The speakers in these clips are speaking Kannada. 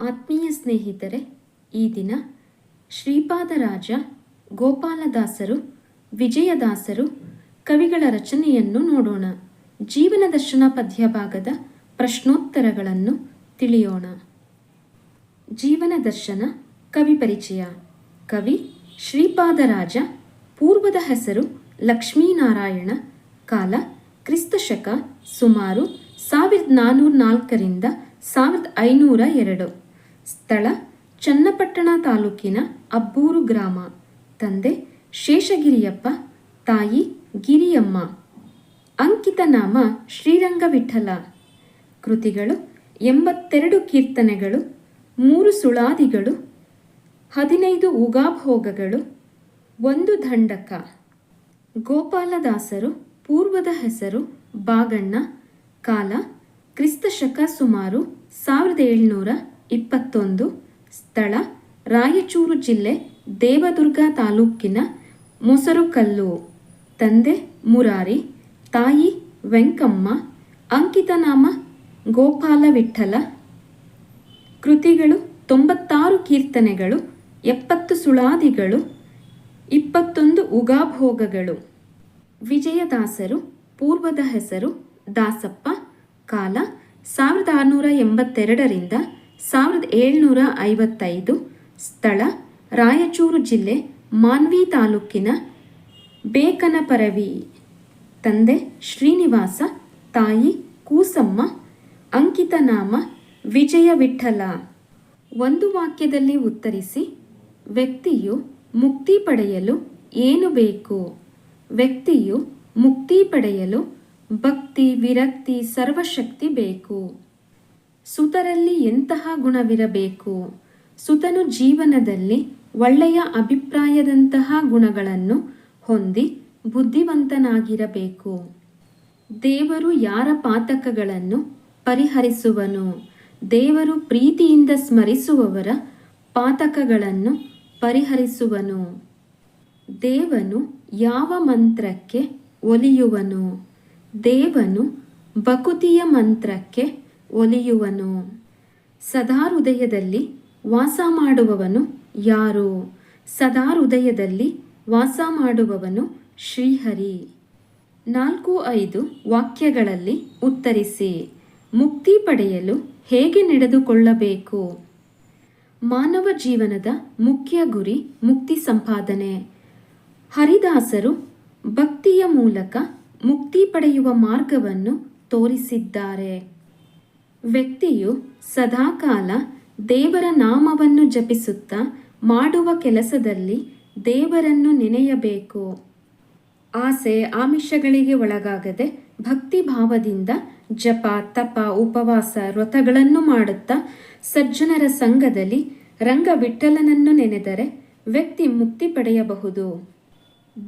ಆತ್ಮೀಯ ಸ್ನೇಹಿತರೆ, ಈ ದಿನ ಶ್ರೀಪಾದರಾಜ, ಗೋಪಾಲದಾಸರು, ವಿಜಯದಾಸರು ಕವಿಗಳ ರಚನೆಯನ್ನು ನೋಡೋಣ. ಜೀವನ ದರ್ಶನ ಪದ್ಯ ಭಾಗದ ಪ್ರಶ್ನೋತ್ತರಗಳನ್ನು ತಿಳಿಯೋಣ. ಜೀವನ ದರ್ಶನ ಕವಿ ಪರಿಚಯ. ಕವಿ ಶ್ರೀಪಾದರಾಜ, ಪೂರ್ವದ ಹೆಸರು ಲಕ್ಷ್ಮೀನಾರಾಯಣ, ಕಾಲ ಕ್ರಿಸ್ತಶಕ ಸುಮಾರು ಸಾವಿರದ ನಾನ್ನೂರ ನಾಲ್ಕರಿಂದ ಸಾವಿರದ ಐನೂರ ಎರಡು. ಸ್ಥಳ ಚನ್ನಪಟ್ಟಣ ತಾಲೂಕಿನ ಅಬ್ಬೂರು ಗ್ರಾಮ. ತಂದೆ ಶೇಷಗಿರಿಯಪ್ಪ, ತಾಯಿ ಗಿರಿಯಮ್ಮ. ಅಂಕಿತ ನಾಮ ಶ್ರೀರಂಗ ವಿಠಲ ಕೃತಿಗಳು ಎಂಬತ್ತೆರಡು ಕೀರ್ತನೆಗಳು, ಮೂರು ಸುಳಾದಿಗಳು, ಹದಿನೈದು ಉಗಾಭೋಗಗಳು, ಒಂದು ದಂಡಕ. ಗೋಪಾಲದಾಸರು ಪೂರ್ವದ ಹೆಸರು ಬಾಗಣ್ಣ, ಕಾಲ ಕ್ರಿಸ್ತಶಕ ಸುಮಾರು ಸಾವಿರದ ಏಳ್ನೂರ ಇಪ್ಪತ್ತೊಂದು, ಸ್ಥಳ, ರಾಯಚೂರು ಜಿಲ್ಲೆ, ದೇವದುರ್ಗ ತಾಲೂಕಿನ ಮೊಸರುಕಲ್ಲು. ತಂದೆ, ಮುರಾರಿ, ತಾಯಿ, ವೆಂಕಮ್ಮ ಅಂಕಿತನಾಮ ಗೋಪಾಲ ವಿಠಲ. ಕೃತಿಗಳು, ತೊಂಬತ್ತಾರು ಕೀರ್ತನೆಗಳು, ಎಪ್ಪತ್ತು ಸುಳಾದಿಗಳು, ಇಪ್ಪತ್ತೊಂದು ಉಗಾಭೋಗಗಳು. ವಿಜಯದಾಸರು, ಪೂರ್ವದ ಹೆಸರು ದಾಸಪ್ಪ, ಕಾಲ ಸಾವಿರದ ಆರುನೂರ ಎಂಬತ್ತೆರಡರಿಂದ ಸಾವಿರದ ಏಳ್ನೂರ ಐವತ್ತೈದು ಸ್ಥಳ ರಾಯಚೂರು ಜಿಲ್ಲೆ ಮಾನ್ವಿ ತಾಲೂಕಿನ ಬೇಕನಪರವಿ ತಂದೆ ಶ್ರೀನಿವಾಸ, ತಾಯಿ ಕೂಸಮ್ಮ ಅಂಕಿತ ನಾಮ ವಿಜಯ ವಿಠಲ. ಒಂದು ವಾಕ್ಯದಲ್ಲಿ ಉತ್ತರಿಸಿ, ವ್ಯಕ್ತಿಯು ಮುಕ್ತಿ ಪಡೆಯಲು ಏನು ಬೇಕು? ವ್ಯಕ್ತಿಯು ಮುಕ್ತಿ ಪಡೆಯಲು ಭಕ್ತಿ, ವಿರಕ್ತಿ, ಸರ್ವಶಕ್ತಿ ಬೇಕು. ಸುತರಲ್ಲಿ ಎಂತಹ ಗುಣವಿರಬೇಕು? ಸುತನು ಜೀವನದಲ್ಲಿ ಒಳ್ಳೆಯ ಅಭಿಪ್ರಾಯದಂತಹ ಗುಣಗಳನ್ನು ಹೊಂದಿ ಬುದ್ಧಿವಂತನಾಗಿರಬೇಕು. ದೇವರು ಯಾರ ಪಾತಕಗಳನ್ನು ಪರಿಹರಿಸುವನು? ದೇವರು ಪ್ರೀತಿಯಿಂದ ಸ್ಮರಿಸುವವರ ಪಾತಕಗಳನ್ನು ಪರಿಹರಿಸುವನು. ದೇವನು ಯಾವ ಮಂತ್ರಕ್ಕೆ ಒಲಿಯುವನು? ದೇವನು ಬಕುತಿಯ ಮಂತ್ರಕ್ಕೆ ಒಲಿಯುವನು. ಸದಾ ಹೃದಯದಲ್ಲಿ ವಾಸ ಮಾಡುವವನು ಯಾರು? ಸದಾ ಹೃದಯದಲ್ಲಿ ವಾಸ ಮಾಡುವವನು ಶ್ರೀಹರಿ. ನಾಲ್ಕು ಐದು ವಾಕ್ಯಗಳಲ್ಲಿ ಉತ್ತರಿಸಿ, ಮುಕ್ತಿ ಪಡೆಯಲು ಹೇಗೆ ನಡೆದುಕೊಳ್ಳಬೇಕು? ಮಾನವ ಜೀವನದ ಮುಖ್ಯ ಗುರಿ ಮುಕ್ತಿ ಸಂಪಾದನೆ. ಹರಿದಾಸರು ಭಕ್ತಿಯ ಮೂಲಕ ಮುಕ್ತಿ ಪಡೆಯುವ ಮಾರ್ಗವನ್ನು ತೋರಿಸಿದ್ದಾರೆ. ವ್ಯಕ್ತಿಯು ಸದಾಕಾಲ ದೇವರ ನಾಮವನ್ನು ಜಪಿಸುತ್ತಾ ಮಾಡುವ ಕೆಲಸದಲ್ಲಿ ದೇವರನ್ನು ನೆನೆಯಬೇಕು. ಆಸೆ ಆಮಿಷಗಳಿಗೆ ಒಳಗಾಗದೆ ಭಕ್ತಿ ಭಾವದಿಂದ ಜಪ, ತಪ, ಉಪವಾಸ, ವ್ರತಗಳನ್ನು ಮಾಡುತ್ತಾ ಸಜ್ಜನರ ಸಂಘದಲ್ಲಿ ರಂಗ ವಿಠಲನನ್ನು ನೆನೆದರೆ ವ್ಯಕ್ತಿ ಮುಕ್ತಿ ಪಡೆಯಬಹುದು.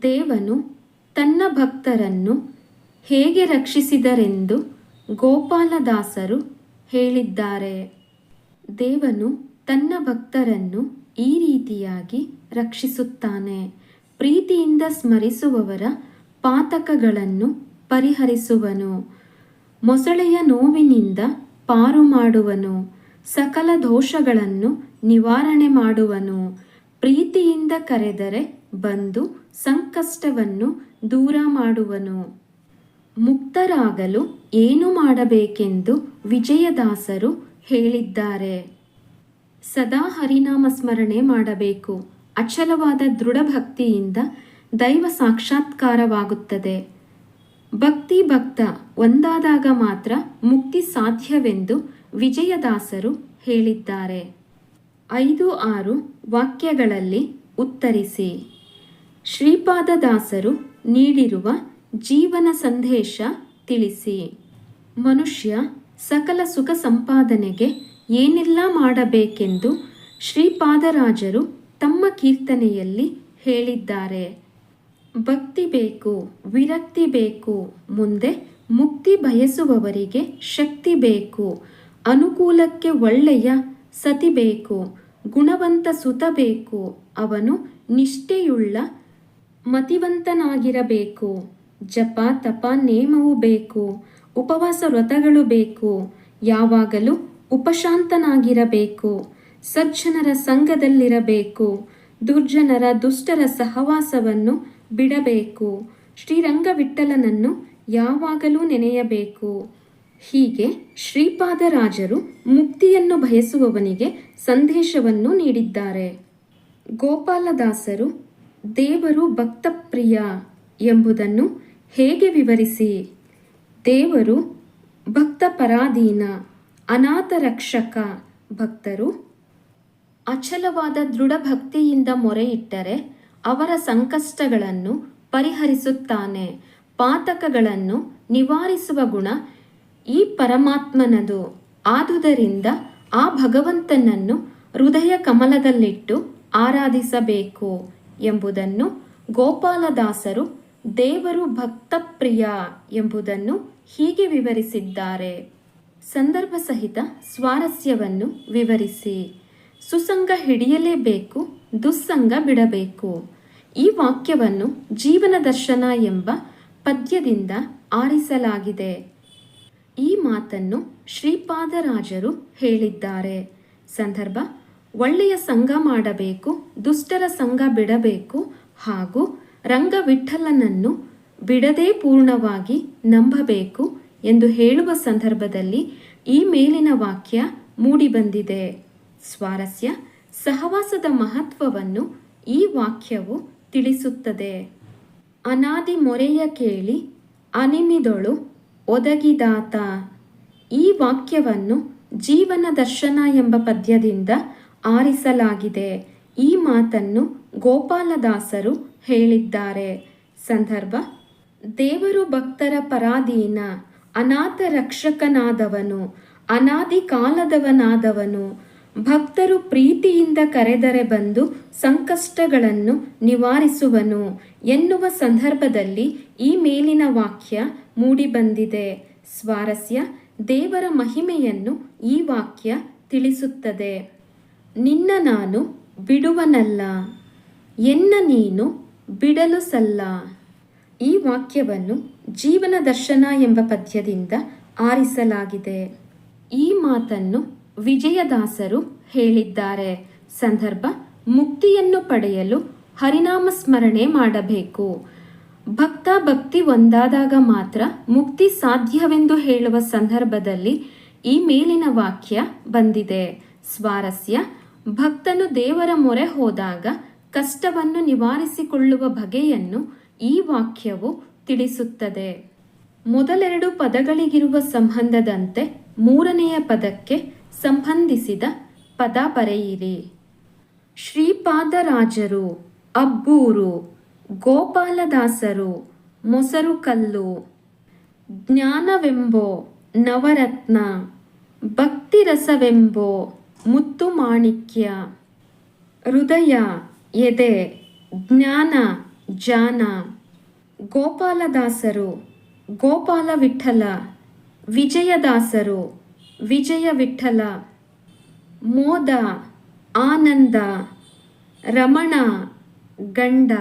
ದೇವನು ತನ್ನ ಭಕ್ತರನ್ನು ಹೇಗೆ ರಕ್ಷಿಸಿದರೆಂದು ಗೋಪಾಲದಾಸರು ಹೇಳಿದ್ದಾರೆ. ದೇವನು ತನ್ನ ಭಕ್ತರನ್ನು ಈ ರೀತಿಯಾಗಿ ರಕ್ಷಿಸುತ್ತಾನೆ. ಪ್ರೀತಿಯಿಂದ ಸ್ಮರಿಸುವವರ ಪಾತಕಗಳನ್ನು ಪರಿಹರಿಸುವನು. ಮೊಸಳೆಯ ನೋವಿನಿಂದ ಪಾರು ಮಾಡುವನು. ಸಕಲ ದೋಷಗಳನ್ನು ನಿವಾರಣೆ ಮಾಡುವನು. ಪ್ರೀತಿಯಿಂದ ಕರೆದರೆ ಬಂದು ಸಂಕಷ್ಟವನ್ನು ದೂರ ಮಾಡುವನು. ಮುಕ್ತರಾಗಲು ಏನು ಮಾಡಬೇಕೆಂದು ವಿಜಯದಾಸರು ಹೇಳಿದ್ದಾರೆ. ಸದಾ ಹರಿನಾಮ ಸ್ಮರಣೆ ಮಾಡಬೇಕು. ಅಚಲವಾದ ದೃಢ ಭಕ್ತಿಯಿಂದ ದೈವ ಸಾಕ್ಷಾತ್ಕಾರವಾಗುತ್ತದೆ. ಭಕ್ತಿ ಭಕ್ತ ಒಂದಾದಾಗ ಮಾತ್ರ ಮುಕ್ತಿ ಸಾಧ್ಯವೆಂದು ವಿಜಯದಾಸರು ಹೇಳಿದ್ದಾರೆ. ಐದು ಆರು ವಾಕ್ಯಗಳಲ್ಲಿ ಉತ್ತರಿಸಿ. ಶ್ರೀಪಾದದಾಸರು ನೀಡಿರುವ ಜೀವನ ಸಂದೇಶ ತಿಳಿಸಿ. ಮನುಷ್ಯ ಸಕಲ ಸುಖ ಸಂಪಾದನೆಗೆ ಏನೆಲ್ಲ ಮಾಡಬೇಕೆಂದು ಶ್ರೀಪಾದರಾಜರು ತಮ್ಮ ಕೀರ್ತನೆಯಲ್ಲಿ ಹೇಳಿದ್ದಾರೆ. ಭಕ್ತಿ ಬೇಕು, ವಿರಕ್ತಿ ಬೇಕು, ಮುಂದೆ ಮುಕ್ತಿ ಬಯಸುವವರಿಗೆ ಶಕ್ತಿ ಬೇಕು, ಅನುಕೂಲಕ್ಕೆ ಒಳ್ಳೆಯ ಸತಿ ಬೇಕು, ಗುಣವಂತ ಸುತ ಬೇಕು, ಅವನು ನಿಷ್ಠೆಯುಳ್ಳ ಮತಿವಂತನಾಗಿರಬೇಕು. ಜಪ, ತಪ, ನೇಮವು ಬೇಕು. ಉಪವಾಸ ವ್ರತಗಳು ಬೇಕು. ಯಾವಾಗಲೂ ಉಪಶಾಂತನಾಗಿರಬೇಕು. ಸಜ್ಜನರ ಸಂಘದಲ್ಲಿರಬೇಕು. ದುರ್ಜನರ ದುಷ್ಟರ ಸಹವಾಸವನ್ನು ಬಿಡಬೇಕು. ಶ್ರೀರಂಗವಿಠಲನನ್ನು ಯಾವಾಗಲೂ ನೆನೆಯಬೇಕು. ಹೀಗೆ ಶ್ರೀಪಾದರಾಜರು ಮುಕ್ತಿಯನ್ನು ಬಯಸುವವನಿಗೆ ಸಂದೇಶವನ್ನು ನೀಡಿದ್ದಾರೆ. ಗೋಪಾಲದಾಸರು ದೇವರು ಭಕ್ತಪ್ರಿಯ ಎಂಬುದನ್ನು ಹೇಗೆ ವಿವರಿಸಿ? ದೇವರು ಭಕ್ತ ಪರಾಧೀನ ಅನಾಥ ರಕ್ಷಕ ಭಕ್ತರು ಅಚಲವಾದ ದೃಢ ಭಕ್ತಿಯಿಂದ ಮೊರೆಯಿಟ್ಟರೆ ಅವರ ಸಂಕಷ್ಟಗಳನ್ನು ಪರಿಹರಿಸುತ್ತಾನೆ. ಪಾತಕಗಳನ್ನು ನಿವಾರಿಸುವ ಗುಣ ಈ ಪರಮಾತ್ಮನದು. ಆದುದರಿಂದ ಆ ಭಗವಂತನನ್ನು ಹೃದಯ ಕಮಲದಲ್ಲಿಟ್ಟು ಆರಾಧಿಸಬೇಕು ಎಂಬುದನ್ನು ಗೋಪಾಲದಾಸರು ದೇವರು ಭಕ್ತಪ್ರಿಯ ಎಂಬುದನ್ನು ಹೀಗೆ ವಿವರಿಸಿದ್ದಾರೆ. ಸಂದರ್ಭ ಸಹಿತ ಸ್ವಾರಸ್ಯವನ್ನು ವಿವರಿಸಿ. ಸುಸಂಗ ಹಿಡಿಯಲೇಬೇಕು, ದುಸ್ಸಂಗ ಬಿಡಬೇಕು. ಈ ವಾಕ್ಯವನ್ನು ಜೀವನ ದರ್ಶನ ಎಂಬ ಪದ್ಯದಿಂದ ಆರಿಸಲಾಗಿದೆ. ಈ ಮಾತನ್ನು ಶ್ರೀಪಾದರಾಜರು ಹೇಳಿದ್ದಾರೆ. ಸಂದರ್ಭ, ಒಳ್ಳೆಯ ಸಂಘ ಮಾಡಬೇಕು, ದುಷ್ಟರ ಸಂಘ ಬಿಡಬೇಕು ಹಾಗೂ ರಂಗವಿಠಲನನ್ನು ಬಿಡದೇ ಪೂರ್ಣವಾಗಿ ನಂಬಬೇಕು ಎಂದು ಹೇಳುವ ಸಂದರ್ಭದಲ್ಲಿ ಈ ಮೇಲಿನ ವಾಕ್ಯ ಮೂಡಿಬಂದಿದೆ. ಸ್ವಾರಸ್ಯ ಸಹವಾಸದ ಮಹತ್ವವನ್ನು ಈ ವಾಕ್ಯವು ತಿಳಿಸುತ್ತದೆ. ಅನಾದಿ ಮೊರೆಯ ಕೇಳಿ ಅನಿಮಿದೊಳು ಒದಗಿದಾತ. ಈ ವಾಕ್ಯವನ್ನು ಜೀವನ ದರ್ಶನ ಎಂಬ ಪದ್ಯದಿಂದ ಆರಿಸಲಾಗಿದೆ. ಈ ಮಾತನ್ನು ಗೋಪಾಲದಾಸರು ಹೇಳಿದ್ದಾರೆ. ಸಂದರ್ಭ. ದೇವರು ಭಕ್ತರ ಪರಾಧೀನ, ಅನಾಥ ರಕ್ಷಕನಾದವನು, ಅನಾದಿ ಕಾಲದವನಾದವನು, ಭಕ್ತರು ಪ್ರೀತಿಯಿಂದ ಕರೆದರೆ ಬಂದು ಸಂಕಷ್ಟಗಳನ್ನು ನಿವಾರಿಸುವನು ಎನ್ನುವ ಸಂದರ್ಭದಲ್ಲಿ ಈ ಮೇಲಿನ ವಾಕ್ಯ ಮೂಡಿಬಂದಿದೆ. ಸ್ವಾರಸ್ಯ. ದೇವರ ಮಹಿಮೆಯನ್ನು ಈ ವಾಕ್ಯ ತಿಳಿಸುತ್ತದೆ. ನಿನ್ನ ನಾನು ಬಿಡುವನಲ್ಲ, ಎನ್ನ ನೀನು ಬಿಡಲು ಸಲ್ಲ. ಈ ವಾಕ್ಯವನ್ನು ಜೀವನ ದರ್ಶನ ಎಂಬ ಪದ್ಯದಿಂದ ಆರಿಸಲಾಗಿದೆ. ಈ ಮಾತನ್ನು ವಿಜಯದಾಸರು ಹೇಳಿದ್ದಾರೆ. ಸಂದರ್ಭ, ಮುಕ್ತಿಯನ್ನು ಪಡೆಯಲು ಹರಿನಾಮ ಸ್ಮರಣೆ ಮಾಡಬೇಕು. ಭಕ್ತ ಭಕ್ತಿ ಒಂದಾದಾಗ ಮಾತ್ರ ಮುಕ್ತಿ ಸಾಧ್ಯವೆಂದು ಹೇಳುವ ಸಂದರ್ಭದಲ್ಲಿ ಈ ಮೇಲಿನ ವಾಕ್ಯ ಬಂದಿದೆ. ಸ್ವಾರಸ್ಯ, ಭಕ್ತನು ದೇವರ ಮೊರೆ ಹೋದಾಗ ಕಷ್ಟವನ್ನು ನಿವಾರಿಸಿಕೊಳ್ಳುವ ಬಗೆಯನ್ನು ಈ ವಾಕ್ಯವು ತಿಳಿಸುತ್ತದೆ. ಮೊದಲೆರಡು ಪದಗಳಿಗಿರುವ ಸಂಬಂಧದಂತೆ ಮೂರನೆಯ ಪದಕ್ಕೆ ಸಂಬಂಧಿಸಿದ ಪದ ಬರೆಯಿರಿ. ಶ್ರೀಪಾದರಾಜರು, ಅಬ್ಬೂರು, ಗೋಪಾಲದಾಸರು, ಮೊಸರುಕಲ್ಲು, ಜ್ಞಾನವೆಂಬೋ, ನವರತ್ನ, ಭಕ್ತಿರಸವೆಂಬೋ ಮುತ್ತು ಮಾಣಿಕ್ಯ ಹೃದಯ ಎದೆ, ಜ್ಞಾನ, ಜಾನ, ಗೋಪಾಲದಾಸರು ಗೋಪಾಲ ವಿಠಲ ವಿಜಯದಾಸರು ವಿಜಯ ವಿಠಲ ಮೋದ, ಆನಂದ, ರಮಣ, ಗಂಡ.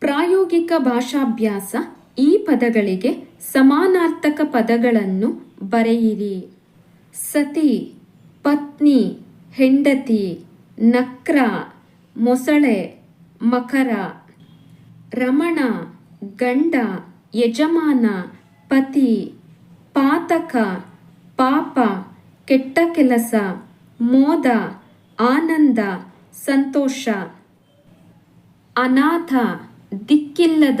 ಪ್ರಾಯೋಗಿಕ ಭಾಷಾಭ್ಯಾಸ ಈ ಪದಗಳಿಗೆ ಸಮಾನಾರ್ಥಕ ಪದಗಳನ್ನು ಬರೆಯಿರಿ. ಸತಿ, ಪತ್ನಿ, ಹೆಂಡತಿ, ನಕ್ರ ಮೊಸಳೆ, ಮಕರ, ರಮಣ, ಗಂಡ, ಯಜಮಾನ, ಪತಿ, ಪಾತಕ, ಪಾಪ, ಕೆಟ್ಟ ಕೆಲಸ, ಮೋದ, ಆನಂದ, ಸಂತೋಷ. ಅನಾಥ, ದಿಕ್ಕಿಲ್ಲದ,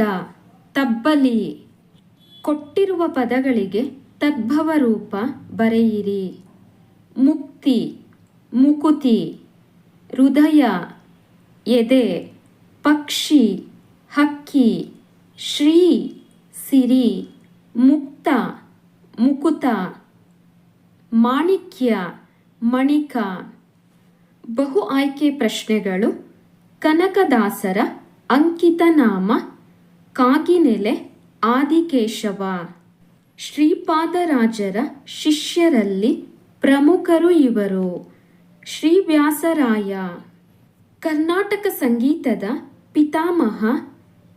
ತಬ್ಬಲಿ. ಕೊಟ್ಟಿರುವ ಪದಗಳಿಗೆ ತದ್ಭವ ರೂಪ ಬರೆಯಿರಿ. ಮುಕ್ತಿ, ಮುಕುತಿ. ಹೃದಯ ಎದೆ, ಪಕ್ಷಿ, ಹಕ್ಕಿ, ಶ್ರೀ, ಸಿರಿ, ಮುಕ್ತ, ಮುಕುತ, ಮಾಣಿಕ್ಯ, ಮಣಿಕ. ಬಹು ಆಯ್ಕೆ ಪ್ರಶ್ನೆಗಳು. ಕನಕದಾಸರ ಅಂಕಿತ ನಾಮ. ಕಾಗಿನೆಲೆ ಆದಿಕೇಶವ. ಶ್ರೀಪಾದರಾಜರ ಶಿಷ್ಯರಲ್ಲಿ ಪ್ರಮುಖರು ಇವರು. ಶ್ರೀ ವ್ಯಾಸರಾಯ ಕರ್ನಾಟಕ ಸಂಗೀತದ ಪಿತಾಮಹ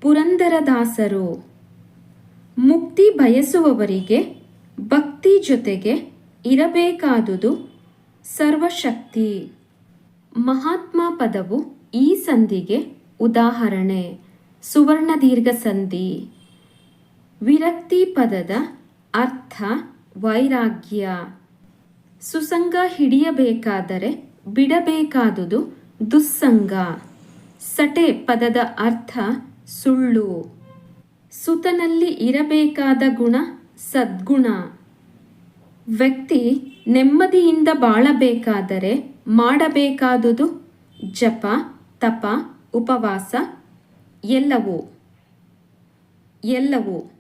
ಪುರಂದರದಾಸರು. ಮುಕ್ತಿ ಬಯಸುವವರಿಗೆ ಭಕ್ತಿ ಜೊತೆಗೆ ಇರಬೇಕಾದುದು ಸರ್ವಶಕ್ತಿ. ಮಹಾತ್ಮ ಪದವು ಈ ಸಂಧಿಗೆ ಉದಾಹರಣೆ. ಸುವರ್ಣ ದೀರ್ಘ ಸಂಧಿ. ವಿರಕ್ತಿ ಪದದ ಅರ್ಥ ವೈರಾಗ್ಯ. ಸುಸಂಗ ಹಿಡಿಯಬೇಕಾದರೆ ಬಿಡಬೇಕಾದುದು ದುಸ್ಸಂಗ. ಸಟೆ ಪದದ ಅರ್ಥ ಸುಳ್ಳು. ಸುತನಲ್ಲಿ ಇರಬೇಕಾದ ಗುಣ ಸದ್ಗುಣ. ವ್ಯಕ್ತಿ ನೆಮ್ಮದಿಯಿಂದ ಬಾಳಬೇಕಾದರೆ ಮಾಡಬೇಕಾದುದು ಜಪ, ತಪ, ಉಪವಾಸ, ಎಲ್ಲವೂ. ಎಲ್ಲವೂ.